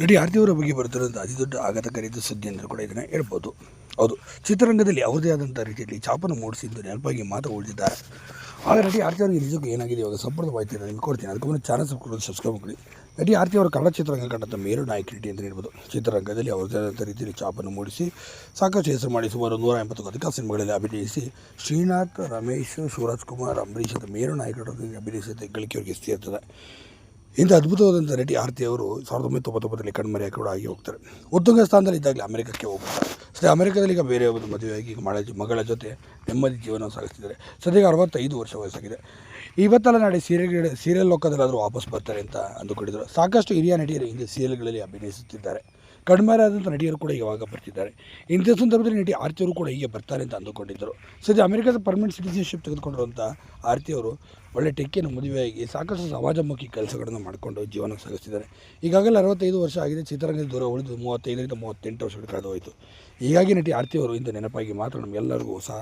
ನಟಿ ಆರ್ತಿಯವರ ಬಗ್ಗೆ ಬರ್ತಿರೋಂಥ ಅತಿ ದೊಡ್ಡ ಆಘಾತಕಾರಿಯಾದ ಸುದ್ದಿ ಅಂತ ಕೂಡ ಇದನ್ನು ಹೇಳ್ಬೋದು. ಹೌದು. ಚಿತ್ರರಂಗದಲ್ಲಿ ಯಾವುದೇ ಆದಂಥ ರೀತಿಯಲ್ಲಿ ಚಾಪನ್ನು ಮೂಡಿಸಿದ್ದು ನೆನಪಾಗಿ ಮಾತ್ರ ಉಳಿದಿದ್ದಾರೆ. ಆದರೆ ನಟಿ ಆರ್ತಿ ಅವರಿಗೆ ನಿಜಕ್ಕೂ ಏನಾಗಿದೆ? ಇವಾಗ ಸಂಪೂರ್ಣ ಮಾಹಿತಿ ನಿಮಗೆ ಕೊಡ್ತೀನಿ. ಅದಕ್ಕೆ ಚಾನಲ್ ಸಬ್ಸ್ಕ್ರೈಬ್ ಸಬ್ಸ್ಕ್ರೈಬ್ ಮಾಡಿ. ನಟಿ ಆರ್ತಿ ಅವರು ಕನ್ನಡ ಚಿತ್ರರಂಗ ಕಂಡಂಥ ಮೇರು ನಾಯಕ ಅಂತ ಹೇಳ್ಬೋದು. ಚಿತ್ರರಂಗದಲ್ಲಿ ಅವರದೇ ಆದಂಥ ರೀತಿಯಲ್ಲಿ ಚಾಪನ್ನು ಮೂಡಿಸಿ ಸಾಕಷ್ಟು ಹೆಸರು ಮಾಡಿ ಸುಮಾರು ನೂರ ಎಂಬತ್ತು ಅಧಿಕ ಸಿನಿಮಾಗಳಲ್ಲಿ ಅಭಿನಯಿಸಿ ಶ್ರೀನಾಥ್, ರಮೇಶ್ ಶಿವರಾಜ್ ಕುಮಾರ್ ಅಂಬರೀಷ್ ಅಂತ ಮೇರು ನಾಯಕರೊಂದಿಗೆ ಅಭಿನಯಿಸಿದ ಗಳಿಕೆಯವರಿಗೆ ಇರ್ತಿರ್ತದೆ ಇಂಥ ಅದ್ಭುತವಾದಂಥ ನಟಿ ಆರತಿ ಅವರು ಸಾವಿರದ ಒಂಬೈನೂರ ತೊಂಬತ್ತೊಂಬತ್ತರಲ್ಲಿ ಕಣ್ಮರೆಯ ಕೂಡ ಆಗಿ ಹೋಗ್ತಾರೆ. ಉತ್ತುಂಗ ಸ್ಥಾನದಲ್ಲಿ ಇದ್ದಾಗಲೇ ಅಮೆರಿಕಕ್ಕೆ ಹೋಗ್ತಾರೆ ಸರಿ, ಅಮೆರಿಕದಲ್ಲಿ ಈಗ ಬೇರೆ ಒಂದು ಮದುವೆಯಾಗಿ ಈಗ ಮಗಳ ಜೊತೆ ನೆಮ್ಮದಿ ಜೀವನ ಸಾಗಿಸ್ತಿದ್ದಾರೆ. ಸದ್ಯಕ್ಕೆ ಅರವತ್ತೈದು ವರ್ಷ ವಯಸ್ಸಾಗಿದೆ. ಇವತ್ತೆಲ್ಲ ನಾಳೆ ಸೀರಿಯಲ್ ಸೀರಿಯಲ್ ಲೋಕದಲ್ಲಾದರೂ ವಾಪಸ್ ಬರ್ತಾರೆ ಅಂತ ಅಂದುಕೊಂಡಿದ್ದರು ಸಾಕಷ್ಟು ಹಿರಿಯ ನಟಿಯರು ಹಿಂದೆ ಸೀರಿಯಲ್ಗಳಲ್ಲಿ ಅಭಿನಯಿಸುತ್ತಿದ್ದಾರೆ. ಕಡಿಮೆ ಆದಂಥ ನಟಿಯರು ಕೂಡ ಇವಾಗ ಬರ್ತಿದ್ದಾರೆ. ಇಂಥ ಸಂದರ್ಭದಲ್ಲಿ ನಟಿ ಆರತಿಯವರು ಕೂಡ ಹೀಗೆ ಬರ್ತಾರೆ ಅಂತ ಅಂದುಕೊಂಡಿದ್ದರು ಸದ್ಯ ಅಮೆರಿಕದ ಪರ್ಮನೆಂಟ್ ಸಿಟಿಸನ್ಶಿಪ್ ತೆಗೆದುಕೊಂಡಿರುವಂಥ ಆರತಿಯವರು ಒಳ್ಳೆ ಟೆಕ್ಕಿನ ಮದುವೆಯಾಗಿ ಸಾಕಷ್ಟು ಸಮಾಜಮುಖಿ ಕೆಲಸಗಳನ್ನು ಮಾಡಿಕೊಂಡು ಜೀವನ ಸಾಗಿಸ್ತಿದ್ದಾರೆ. ಈಗಾಗಲೇ ಅರವತ್ತೈದು ವರ್ಷ ಆಗಿದೆ, ಚಿತ್ರರಂಗದ ದೂರ ಉಳಿದು ಮೂವತ್ತೈದರಿಂದ ಮೂವತ್ತೆಂಟು ವರ್ಷಗಳು ಕಳೆದು ಹೋಯಿತು ಹೀಗಾಗಿ ನಟಿ ಆರತಿಯವರು ಇಂದು ನೆನಪಾಗಿ ಮಾತ್ರ ನಮಗೆಲ್ಲರಿಗೂ ಸಹ